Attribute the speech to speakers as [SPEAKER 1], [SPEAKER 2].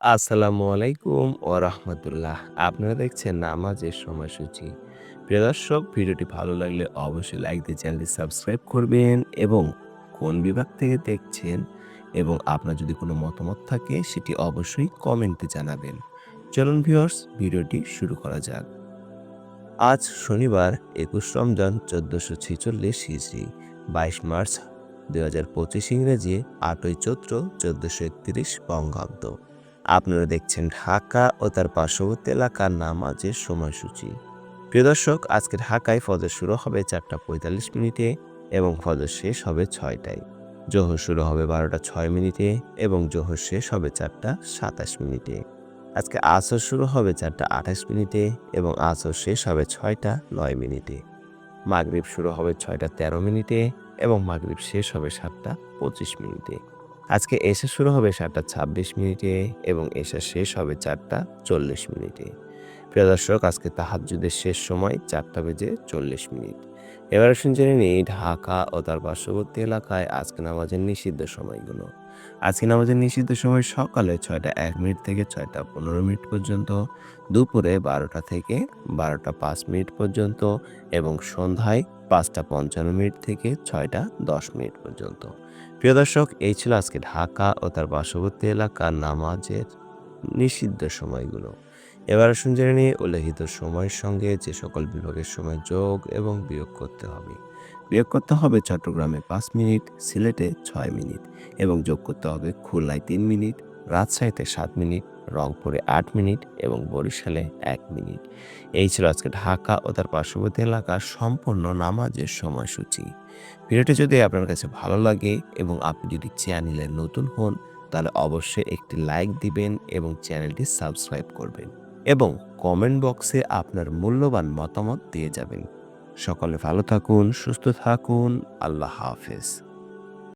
[SPEAKER 1] আসসালামু আলাইকুম ও রাহমাতুল্লাহ। আপনারা দেখছেন নামাজের সময়সূচি। প্রিয় দর্শক, ভিডিওটি ভালো লাগলে অবশ্যই লাইক দিয়ে চ্যানেলটি সাবস্ক্রাইব করবেন এবং কোন বিভাগ থেকে দেখছেন এবং আপনার যদি কোনো মতামত থাকে, সেটি অবশ্যই কমেন্টে জানাবেন। চলুন ভিউয়ার্স ভিডিওটি শুরু করা যাক। আজ শনিবার ২১ রমজান ১৪৪৬ হিজরি ২২ মার্চ ২০২৫ ইংরেজি, আটই চৈত্র ১৪৩১ বঙ্গাব্দ। আপনারা দেখছেন ঢাকা ও তার পার্শ্ববর্তী এলাকার নামাজের সময়সূচি। প্রিয় দর্শক আজকে ঢাকায় ফজর শুরু হবে চারটা পঁয়তাল্লিশ মিনিটে এবং ফজর শেষ হবে ছয়টায়। জোহর শুরু হবে বারোটা ছয় মিনিটে এবং জোহর শেষ হবে চারটা সাতাশ মিনিটে। আজকে আসর শুরু হবে চারটা আঠাশ মিনিটে এবং আসর শেষ হবে ছয়টা নয় মিনিটে। মাগরীব শুরু হবে ছয়টা তেরো মিনিটে এবং মাগরীব শেষ হবে সাতটা পঁচিশ মিনিটে। আজকে এসা শুরু হবে সাতটা ছাব্বিশ মিনিটে এবং এসা শেষ হবে চারটা চল্লিশ মিনিটে। প্রিয় দর্শক, আজকে তাহাজুদের শেষ সময় চারটা বেজে চল্লিশ মিনিট। এবার আসুন জেনে নিই ঢাকা ও তার পার্শ্ববর্তী এলাকায় আজকে নামাজের নিষিদ্ধ সময়গুলো। আজকে নামাজের নিষিদ্ধ সময় সকালে ছয়টা এক মিনিট থেকে ছয়টা পনেরো মিনিট পর্যন্ত, দুপুরে বারোটা থেকে বারোটা পাঁচ মিনিট পর্যন্ত এবং সন্ধ্যায় পাঁচটা পঞ্চান্ন মিনিট থেকে ছয়টা দশ মিনিট পর্যন্ত। প্রিয় দর্শক, এই ছিল আজকে ঢাকা ও তার পার্শ্ববর্তী এলাকার নামাজের নিষিদ্ধ সময়গুলো। এবার আসুন জেনে নিয়ে উল্লেখিত সময়ের সঙ্গে যে সকল বিভাগের সময় যোগ এবং বিয়োগ করতে হবে। বিয়োগ করতে হবে চট্টগ্রামে পাঁচ মিনিট, সিলেটে ছয় মিনিট এবং যোগ করতে হবে খুলনায় তিন মিনিট, রাজশাহীতে সাত মিনিট, রংপুরে আট মিনিট এবং বরিশালে এক মিনিট। এই ছিল আজকে ঢাকা ও তার পার্শ্ববর্তী এলাকার সম্পূর্ণ নামাজের সময়সূচি। ভিডিওটি যদি আপনার কাছে ভালো লাগে এবং আপনি যদি চ্যানেলে নতুন হন, তাহলে অবশ্যই একটি লাইক দিবেন এবং চ্যানেলটি সাবস্ক্রাইব করবেন। এবং কমেন্ট বক্সে আপনার মূল্যবান মতামত দিয়ে যাবেন। সকলে ভালো থাকুন, সুস্থ থাকুন, আল্লাহ হাফেজ।